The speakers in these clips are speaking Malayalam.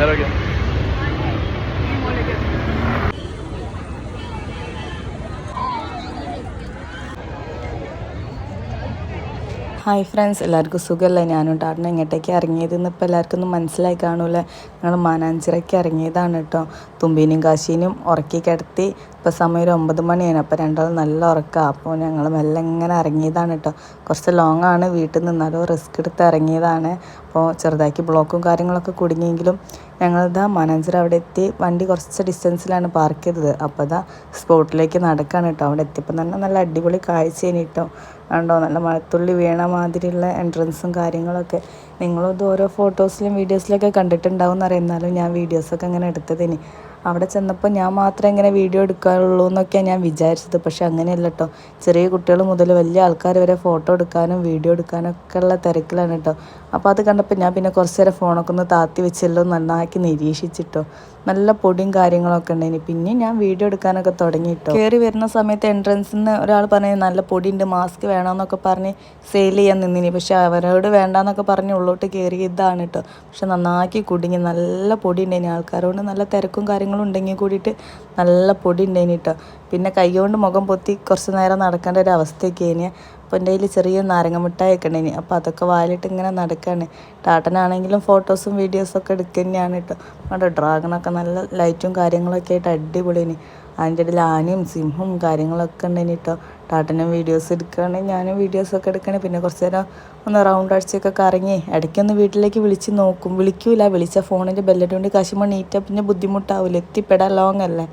내려 ഹായ് ഫ്രണ്ട്സ് എല്ലാവർക്കും സുഖമല്ലേ? ഞാനും ടാറിന് എങ്ങോട്ടേക്ക് ഇറങ്ങിയതെന്ന് ഇപ്പോൾ എല്ലാവർക്കും ഒന്നും മനസ്സിലായി കാണൂലേ ഞങ്ങൾ മാനാഞ്ചിറയ്ക്ക് ഇറങ്ങിയതാണ് കേട്ടോ. തുമ്പീനും കാശീനും ഉറക്കി കിടത്തി. ഇപ്പോൾ സമയം ഒരു ഒമ്പത് മണിയാണ്. അപ്പോൾ രണ്ടാളും നല്ല ഉറക്കമാണ് അപ്പോൾ ഞങ്ങൾ മെല്ലെ ഇങ്ങനെ ഇറങ്ങിയതാണ് കേട്ടോ. കുറച്ച് ലോങ് ആണ്. വീട്ടിൽ നിന്നാലും റിസ്ക് എടുത്ത് ഇറങ്ങിയതാണ്. അപ്പോൾ ചെറുതാക്കി ബ്ലോക്കും കാര്യങ്ങളൊക്കെ കുടുങ്ങിയെങ്കിലും ഞങ്ങളിതാ മാനാഞ്ചിറ അവിടെ എത്തി. വണ്ടി കുറച്ച് ഡിസ്റ്റൻസിലാണ് പാർക്ക് ചെയ്തത്. അപ്പോൾ അതാ സ്പോട്ടിലേക്ക് നടക്കുകയാണ് കേട്ടോ. അവിടെ എത്തിയപ്പോൾ തന്നെ നല്ല അടിപൊളി കാഴ്ചയാണ് കേട്ടോ. കണ്ടോ? നല്ല മഴത്തുള്ളി വീണ മാതിരിയുള്ള എൻട്രൻസും കാര്യങ്ങളൊക്കെ. നിങ്ങളും ഇത് ഓരോ ഫോട്ടോസിലും വീഡിയോസിലൊക്കെ കണ്ടിട്ടുണ്ടാവും എന്നറിയാം. എന്നാലും ഞാൻ വീഡിയോസൊക്കെ അങ്ങനെ എടുത്തതിന്. അവിടെ ചെന്നപ്പോൾ ഞാൻ മാത്രമേ ഇങ്ങനെ വീഡിയോ എടുക്കാറുള്ളൂ എന്നൊക്കെയാണ് ഞാൻ വിചാരിച്ചത്. പക്ഷേ അങ്ങനെയല്ല കേട്ടോ ചെറിയ കുട്ടികൾ മുതൽ വലിയ ആൾക്കാർ വരെ ഫോട്ടോ എടുക്കാനും വീഡിയോ എടുക്കാനും ഒക്കെ ഉള്ള തിരക്കിലാണ് കേട്ടോ അപ്പോൾ അത് കണ്ടപ്പോൾ ഞാൻ പിന്നെ കുറച്ച് നേരം ഫോണൊക്കെ ഒന്ന് താത്തി വെച്ചല്ലോ നന്നാക്കി നിരീക്ഷിച്ചിട്ടോ നല്ല പൊടിയും കാര്യങ്ങളൊക്കെ ഉണ്ടായിന്. പിന്നെ ഞാൻ വീഡിയോ എടുക്കാനൊക്കെ തുടങ്ങി കേട്ടോ കയറി വരുന്ന സമയത്ത് എൻട്രൻസിൽ നിന്ന് ഒരാൾ പറഞ്ഞു നല്ല പൊടിയുണ്ട് മാസ്ക് വേണമെന്നൊക്കെ പറഞ്ഞ് സെയിൽ ചെയ്യാൻ നിന്നിനി. പക്ഷെ അവരോട് വേണ്ടാന്നൊക്കെ പറഞ്ഞ് ഉള്ളോട്ട് കയറി ഇതാണ് കേട്ടോ പക്ഷെ നന്നാക്കി കുടുങ്ങി നല്ല പൊടി ഉണ്ടായിന്. ആൾക്കാരോട് നല്ല തിരക്കും കാര്യങ്ങളും ഉണ്ടെങ്കിൽ കൂടിയിട്ട് നല്ല പൊടി ഉണ്ടായിന് കേട്ടോ പിന്നെ കൈ കൊണ്ട് മുഖം പൊത്തി കുറച്ച് നേരം നടക്കേണ്ട ഒരു അവസ്ഥയൊക്കെ ഇനി അപ്പോൾ എന്റെ കയ്യിൽ ചെറിയ നാരങ്ങ മിഠായി ഒക്കെ ഉണ്ടായിനി. അപ്പോൾ അതൊക്കെ വാലിട്ട് ഇങ്ങനെ നടക്കുകയാണ് ടാട്ടനാണെങ്കിലും ഫോട്ടോസും വീഡിയോസൊക്കെ എടുക്കുക തന്നെയാണ് കേട്ടോ അവിടെ ഡ്രാഗണൊക്കെ നല്ല ലൈറ്റും കാര്യങ്ങളൊക്കെ ആയിട്ട് അടിപൊളിയാണ് അതിന്റെ ഇടയിൽ ആനയും സിംഹവും കാര്യങ്ങളൊക്കെ ഉണ്ടായിന് കേട്ടോ ടാട്ടനും വീഡിയോസ് എടുക്കുകയാണെങ്കിൽ ഞാനും വീഡിയോസൊക്കെ എടുക്കുകയാണെങ്കിൽ പിന്നെ കുറച്ച് നേരം ഒന്ന് റൗണ്ട് അടിച്ചൊക്കെ കറങ്ങി ഇടയ്ക്കൊന്ന് വീട്ടിലേക്ക് വിളിച്ച് നോക്കും. വിളിക്കൂല. വിളിച്ച ഫോണിന്റെ ബെല്ലറ്റുകൊണ്ട് കാശുമ്പോൾ നീറ്റാ പിന്നെ ബുദ്ധിമുട്ടാവില്ല എത്തിപ്പെടാൻ ലോങ് അല്ലേ?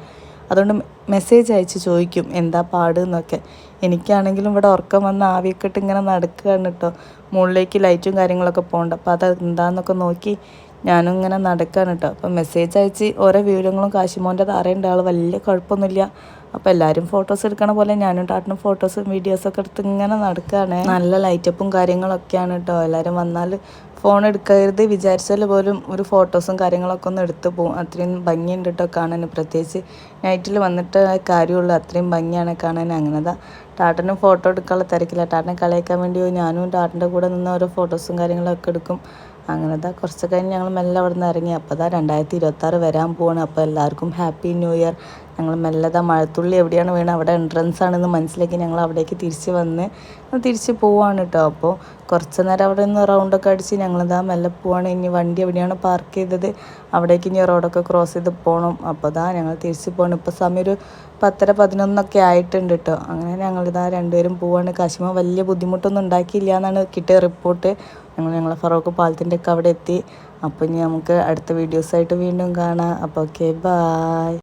അതുകൊണ്ട് മെസ്സേജ് അയച്ച് ചോദിക്കും എന്താ പാട്? എന്നൊക്കെ. എനിക്കാണെങ്കിലും ഇവിടെ ഉറക്കം വന്ന് ആവിയൊക്കെ ഇട്ട് ഇങ്ങനെ നടക്കുകയാണ് കേട്ടോ മുകളിലേക്ക് ലൈറ്റും കാര്യങ്ങളൊക്കെ പോകണ്ട. അപ്പോൾ അത് എന്താണെന്നൊക്കെ നോക്കി ഞാനും ഇങ്ങനെ നടക്കുകയാണ് കേട്ടോ അപ്പം മെസ്സേജ് അയച്ച് ഓരോ വിവരങ്ങളും കാശിമോന്റെ അറിയേണ്ട ആൾ വലിയ കുഴപ്പമൊന്നുമില്ല. അപ്പോൾ എല്ലാവരും ഫോട്ടോസ് എടുക്കണ പോലെ ഞാനും ടാട്ടിനും ഫോട്ടോസും വീഡിയോസൊക്കെ എടുത്ത് ഇങ്ങനെ നടക്കുകയാണ്. നല്ല ലൈറ്റപ്പും കാര്യങ്ങളൊക്കെയാണ് കേട്ടോ എല്ലാവരും വന്നാൽ ഫോൺ എടുക്കരുത്. വിചാരിച്ചാൽ പോലും ഒരു ഫോട്ടോസും കാര്യങ്ങളൊക്കെ ഒന്ന് എടുത്ത് പോകും അത്രയും ഭംഗിയുണ്ട് കേട്ടോ കാണാൻ പ്രത്യേകിച്ച് നൈറ്റിൽ വന്നിട്ട് കാര്യമുള്ളൂ. അത്രയും ഭംഗിയാണ് കാണാൻ അങ്ങനെതാ. ടാട്ടനും ഫോട്ടോ എടുക്കാനുള്ള തിരക്കില്ല ടാട്ടനെ കളിയാക്കാൻ വേണ്ടി ഞാനും ടാട്ടന്റെ കൂടെ നിന്ന് ഓരോ ഫോട്ടോസും കാര്യങ്ങളൊക്കെ എടുക്കും. അങ്ങനത്തെ കുറച്ച് കഴിഞ്ഞ് ഞങ്ങൾ മെല്ലെ അവിടെ നിന്ന് ഇറങ്ങി. അപ്പോൾ അതാ രണ്ടായിരത്തി ഇരുപത്താറ് വരാൻ പോവാണ്. അപ്പോൾ എല്ലാവർക്കും ഹാപ്പി ന്യൂ ഇയർ ഞങ്ങൾ മെല്ലതാ മഴത്തുള്ളി എവിടെയാണ് വീണത് അവിടെ എൻട്രൻസ് ആണെന്ന് മനസ്സിലാക്കി ഞങ്ങൾ അവിടേക്ക് തിരിച്ച് വന്ന് തിരിച്ച് പോവാണ് കേട്ടോ അപ്പോൾ കുറച്ച് നേരം അവിടെ നിന്ന് റൗണ്ടൊക്കെ അടിച്ച് ഞങ്ങളിതാ മെല്ലെ പോവാണ്. ഇനി വണ്ടി എവിടെയാണ് പാർക്ക് ചെയ്തത്? അവിടേക്ക് ഇനി റോഡൊക്കെ ക്രോസ് ചെയ്ത് പോകണം അപ്പോൾ ഇതാ ഞങ്ങൾ തിരിച്ച് പോകണം ഇപ്പോൾ സമയം ഒരു പത്തര പതിനൊന്നൊക്കെ ആയിട്ടുണ്ട് കേട്ടോ അങ്ങനെ ഞങ്ങളിതാ രണ്ടുപേരും പോവാണ്. കാശിമ വലിയ ബുദ്ധിമുട്ടൊന്നും ഉണ്ടാക്കിയില്ല എന്നാണ് കിട്ടിയ റിപ്പോർട്ട് ഞങ്ങൾ ഞങ്ങളെ ഫറോക്ക് പാലത്തിന്റെ ഒക്കെ അവിടെ എത്തി. അപ്പോൾ ഇനി നമുക്ക് അടുത്ത വീഡിയോസായിട്ട് വീണ്ടും കാണാം. അപ്പോൾ ഓക്കെ ബായ്